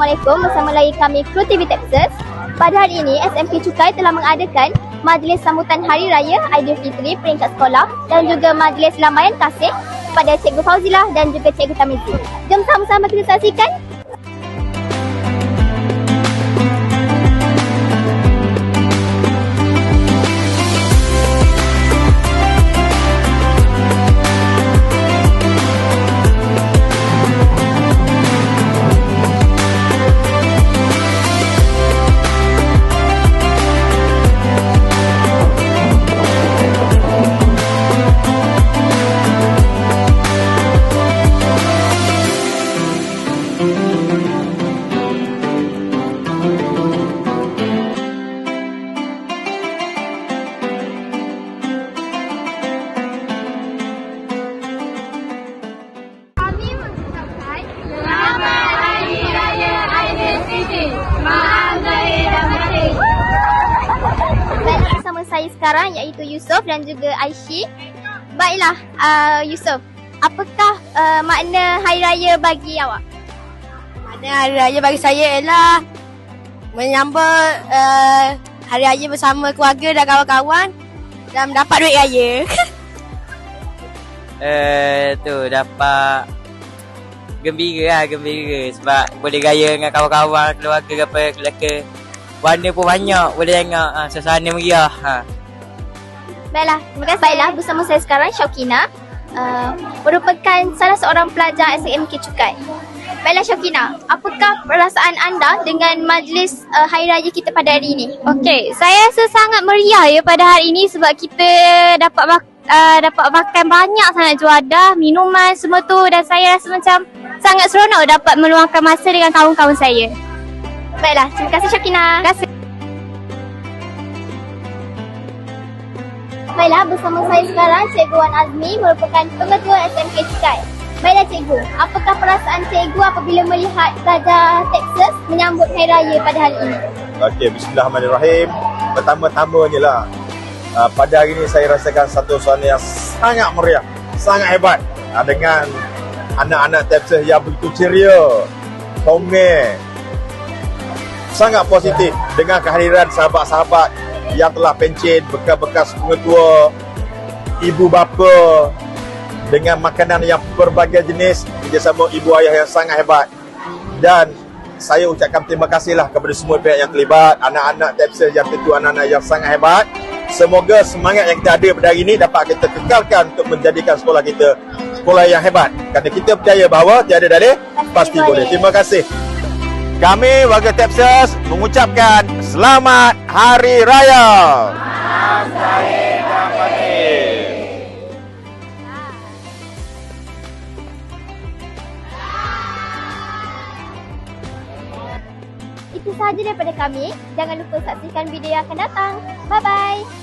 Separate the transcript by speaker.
Speaker 1: Assalamualaikum bersama lagi kami Kru TV Texas. Pada hari ini, SMK Cukai telah mengadakan majlis sambutan Hari Raya Aidilfitri peringkat sekolah dan juga majlis lambaian kasih kepada Cikgu Fauzilah dan juga Cikgu Tamizi. Jom sama-sama kita saksikan sekarang iaitu Yusof dan juga Aishi. Baiklah, uh, Yusof. Apakah uh, makna Hari Raya bagi awak?
Speaker 2: Makna hari raya bagi saya ialah menyambut uh, hari raya bersama keluarga dan kawan-kawan dan mendapat duit raya.
Speaker 3: Eh tu dapat gembira lah gembira sebab boleh raya dengan kawan-kawan keluarga ke apa keluarga warna pun banyak boleh tengok ha, suasana meriah ha.
Speaker 1: Baiklah, terima kasih. Baiklah, bersama saya sekarang Syokina. Uh, merupakan salah seorang pelajar SMK Cukai. Baiklah Syokina, apakah perasaan anda dengan majlis uh, Hari Raya kita pada hari ini?
Speaker 4: Okey, saya rasa sangat meriah ya pada hari ini sebab kita dapat mak- uh, dapat makan banyak sangat juadah, minuman semua tu dan saya rasa macam sangat seronok dapat meluangkan masa dengan kawan-kawan saya.
Speaker 1: Baiklah, terima kasih Syokina.
Speaker 4: Terima kasih.
Speaker 1: Baiklah, bersama saya sekarang Cikgu Wan Azmi merupakan pengetua SMK Cukai. Baiklah Cikgu, apakah perasaan Cikgu apabila melihat pelajar Texas menyambut Hari Raya pada hari ini?
Speaker 5: Okey, bismillahirrahmanirrahim. Pertama-tamanya lah, uh, pada hari ini saya rasakan satu suasana yang sangat meriah, sangat hebat uh, dengan anak-anak Texas yang begitu ceria, komel, sangat positif dengan kehadiran sahabat-sahabat yang telah pencen bekas-bekas pengetua, ibu bapa dengan makanan yang berbagai jenis kerjasama ibu ayah yang sangat hebat dan saya ucapkan terima kasihlah kepada semua pihak yang terlibat, anak-anak Texas yang tentu anak-anak yang sangat hebat. Semoga semangat yang kita ada pada hari ini dapat kita kekalkan untuk menjadikan sekolah kita sekolah yang hebat. Kerana kita percaya bahawa tiada dalih pasti boleh. Terima kasih. Kami warga Texas mengucapkan selamat Hari Raya.
Speaker 1: Itu sahaja daripada kami. Jangan lupa saksikan video yang akan datang. Bye-bye.